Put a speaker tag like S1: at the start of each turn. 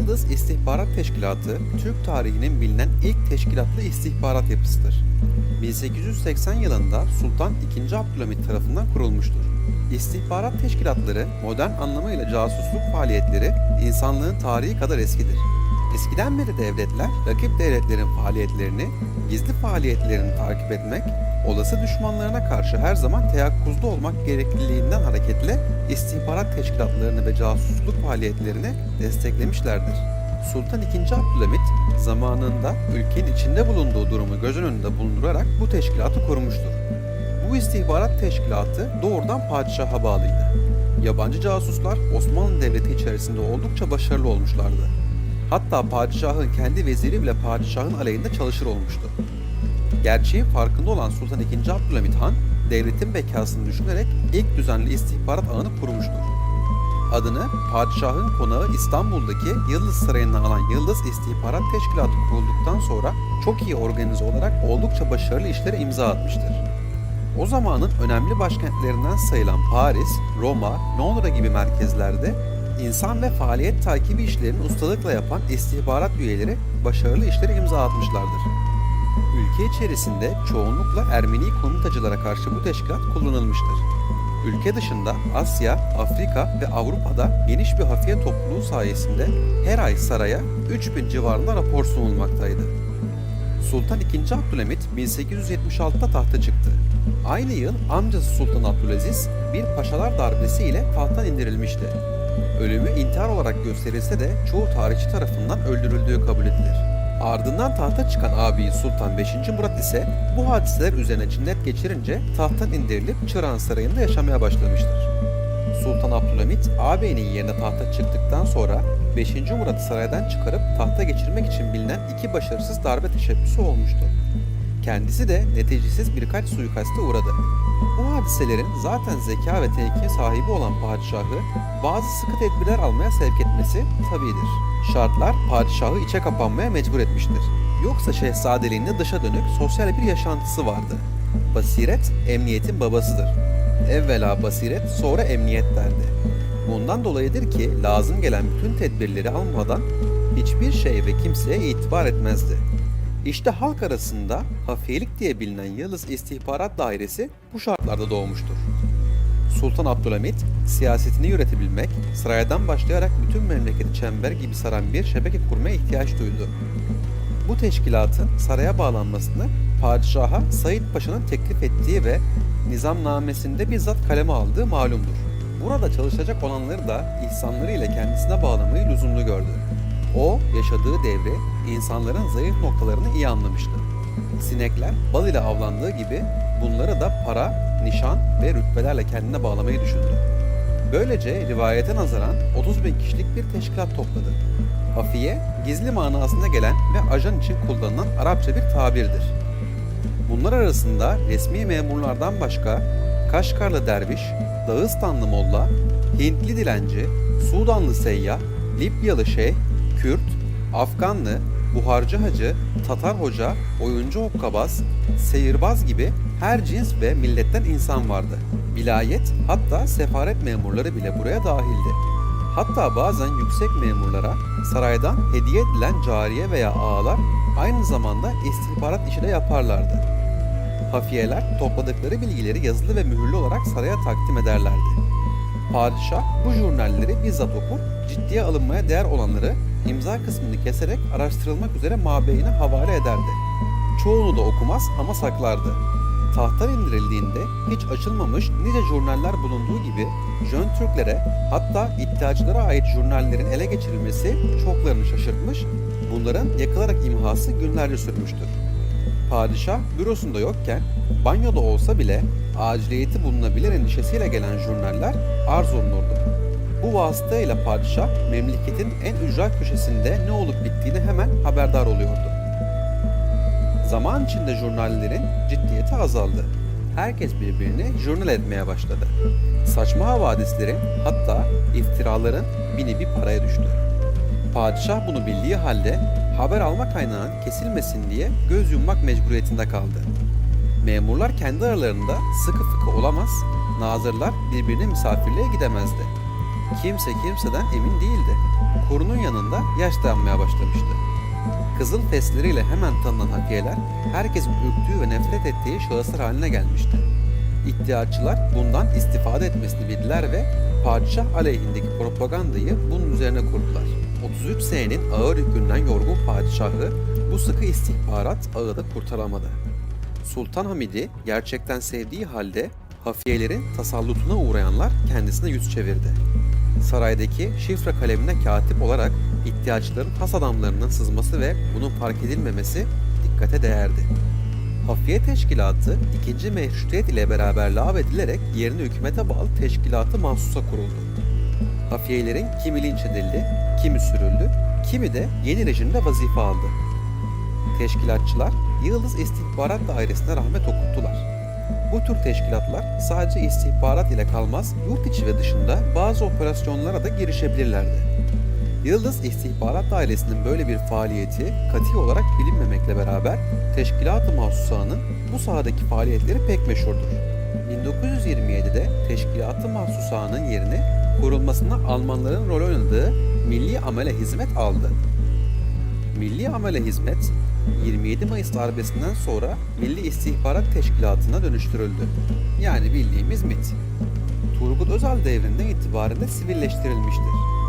S1: Yıldız İstihbarat Teşkilatı, Türk tarihinin bilinen ilk teşkilatlı istihbarat yapısıdır. 1880 yılında Sultan II. Abdülhamit tarafından kurulmuştur. İstihbarat teşkilatları modern anlamıyla casusluk faaliyetleri insanlığın tarihi kadar eskidir. Eskiden beri devletler rakip devletlerin faaliyetlerini, gizli faaliyetlerini takip etmek, olası düşmanlarına karşı her zaman teyakkuzda olmak gerekliliğinden hareketle istihbarat teşkilatlarını ve casusluk faaliyetlerini desteklemişlerdir. Sultan II. Abdülhamit zamanında ülkenin içinde bulunduğu durumu göz önünde bulundurarak bu teşkilatı kurmuştur. Bu istihbarat teşkilatı doğrudan padişaha bağlıydı. Yabancı casuslar Osmanlı Devleti içerisinde oldukça başarılı olmuşlardı. Hatta padişahın kendi veziri bile padişahın aleyhinde çalışır olmuştu. Gerçeğin farkında olan Sultan II. Abdülhamit Han, devletin bekasını düşünerek ilk düzenli istihbarat ağını kurmuştur. Adını padişahın konağı İstanbul'daki Yıldız Sarayı'ndan alan Yıldız İstihbarat Teşkilatı kurulduktan sonra çok iyi organize olarak oldukça başarılı işlere imza atmıştır. O zamanın önemli başkentlerinden sayılan Paris, Roma, Londra gibi merkezlerde insan ve faaliyet takibi işlerini ustalıkla yapan istihbarat üyeleri başarılı işlere imza atmışlardır. Ülke içerisinde çoğunlukla Ermeni komitacılara karşı bu teşkilat kullanılmıştır. Ülke dışında Asya, Afrika ve Avrupa'da geniş bir hafiye topluluğu sayesinde her ay saraya 3000 civarında rapor sunulmaktaydı. Sultan II. Abdülhamit 1876'da tahta çıktı. Aynı yıl amcası Sultan Abdülaziz bir paşalar darbesi ile tahttan indirilmişti. Ölümü intihar olarak gösterilse de çoğu tarihçi tarafından öldürüldüğü kabul edilir. Ardından tahta çıkan abi Sultan 5. Murat ise bu hadiseler üzerine cinnet geçirince tahttan indirilip Çırağan Sarayı'nda yaşamaya başlamıştır. Sultan Abdülhamit ağabeyinin yerine tahta çıktıktan sonra 5. Murat'ı saraydan çıkarıp tahta geçirmek için bilinen iki başarısız darbe teşebbüsü olmuştu. Kendisi de neticesiz birkaç suikaste uğradı. Bu hadiselerin zaten zeka ve temkin sahibi olan padişahı bazı sıkı tedbirler almaya sevk etmesi tabidir. Şartlar padişahı içe kapanmaya mecbur etmiştir. Yoksa şehzadeliğinde dışa dönük sosyal bir yaşantısı vardı. Basiret, emniyetin babasıdır. Evvela basiret, sonra emniyet derdi. Bundan dolayıdır ki lazım gelen bütün tedbirleri almadan hiçbir şey ve kimseye itibar etmezdi. İşte halk arasında hafiyelik diye bilinen Yıldız İstihbarat Dairesi bu şartlarda doğmuştur. Sultan Abdülhamit siyasetini yönetebilmek, saraydan başlayarak bütün memleketi çember gibi saran bir şebeke kurmaya ihtiyaç duydu. Bu teşkilatın saraya bağlanmasını padişaha Said Paşa'nın teklif ettiği ve nizamnamesinde bizzat kaleme aldığı malumdur. Burada çalışacak olanları da ihsanlarıyla kendisine bağlamayı lüzumlu gördü. O, yaşadığı devre insanların zayıf noktalarını iyi anlamıştı. Sinekler bal ile avlandığı gibi bunları da para, nişan ve rütbelerle kendine bağlamayı düşündü. Böylece rivayete nazaran 30 bin kişilik bir teşkilat topladı. Hafiye, gizli manasına gelen ve ajan için kullanılan Arapça bir tabirdir. Bunlar arasında resmi memurlardan başka Kaşgarlı derviş, Dağıstanlı molla, Hintli dilenci, Sudanlı seyyah, Libyalı şeyh, Kürt, Afganlı, Buharcı hacı, Tatar hoca, oyuncu hokkabaz, seyirbaz gibi her cins ve milletten insan vardı. Vilayet hatta sefaret memurları bile buraya dahildi. Hatta bazen yüksek memurlara saraydan hediye edilen cariye veya ağalar aynı zamanda istihbarat işi de yaparlardı. Hafiyeler topladıkları bilgileri yazılı ve mühürlü olarak saraya takdim ederlerdi. Padişah bu jurnalleri bizzat okur, ciddiye alınmaya değer olanları imza kısmını keserek araştırılmak üzere mabeyine havale ederdi. Çoğunu da okumaz ama saklardı. Tahttan indirildiğinde hiç açılmamış nice jurnaller bulunduğu gibi Jön Türklere hatta iddiacılara ait jurnallerin ele geçirilmesi çoklarını şaşırtmış, bunların yakılarak imhası günlerce sürmüştür. Padişah bürosunda yokken banyoda olsa bile aciliyeti bulunabilir endişesiyle gelen jurnaller arz olunurdu. Bu vasıtayla padişah memleketin en ücra köşesinde ne olup bittiğini hemen haberdar oluyordu. Zaman içinde jurnallerin ciddiyeti azaldı. Herkes birbirini jurnal etmeye başladı. Saçma havadislerin hatta iftiraların bini bir paraya düştü. Padişah bunu bildiği halde haber alma kaynağının kesilmesin diye göz yummak mecburiyetinde kaldı. Memurlar kendi aralarında sıkı fıkı olamaz, nazırlar birbirine misafirliğe gidemezdi. Kimse kimseden emin değildi. korunun yanında yaş dayanmaya başlamıştı. Kızıl fesleriyle hemen tanınan hafiyeler herkesin ürktüğü ve nefret ettiği şahıslar haline gelmişti. İddiaçılar bundan istifade etmesini bildiler ve padişah aleyhindeki propagandayı bunun üzerine kurdular. 33 senenin ağır yükünden yorgun padişahı bu sıkı istihbarat ağı da kurtaramadı. Sultan Hamid'i gerçekten sevdiği halde hafiyelerin tasallutuna uğrayanlar kendisine yüz çevirdi. Saraydaki şifre kalemine katip olarak ihtiyaçların has adamlarının sızması ve bunun fark edilmemesi dikkate değerdi. Hafiye Teşkilatı 2. Meşrutiyet ile beraber lağvedilerek yerine hükümete bağlı teşkilatı mahsusa kuruldu. Hafiyelerin kimi linç edildi, kimi sürüldü, kimi de yeni rejimde vazife aldı. Teşkilatçılar Yıldız İstihbarat Dairesi'ne rahmet okuttular. Bu tür teşkilatlar sadece istihbarat ile kalmaz, yurt içi ve dışında bazı operasyonlara da girişebilirlerdi. Yıldız İstihbarat Dairesi'nin böyle bir faaliyeti kati olarak bilinmemekle beraber Teşkilat-ı Mahsusa'nın bu sahadaki faaliyetleri pek meşhurdur. 1927'de Teşkilat-ı Mahsusa'nın yerini kurulmasına Almanların rol oynadığı Milli Amele Hizmet aldı. Milli Amele Hizmet 27 Mayıs darbesinden sonra Milli İstihbarat Teşkilatı'na dönüştürüldü. Yani bildiğimiz MIT. Turgut Özal devrinden itibaren de sivilleştirilmiştir.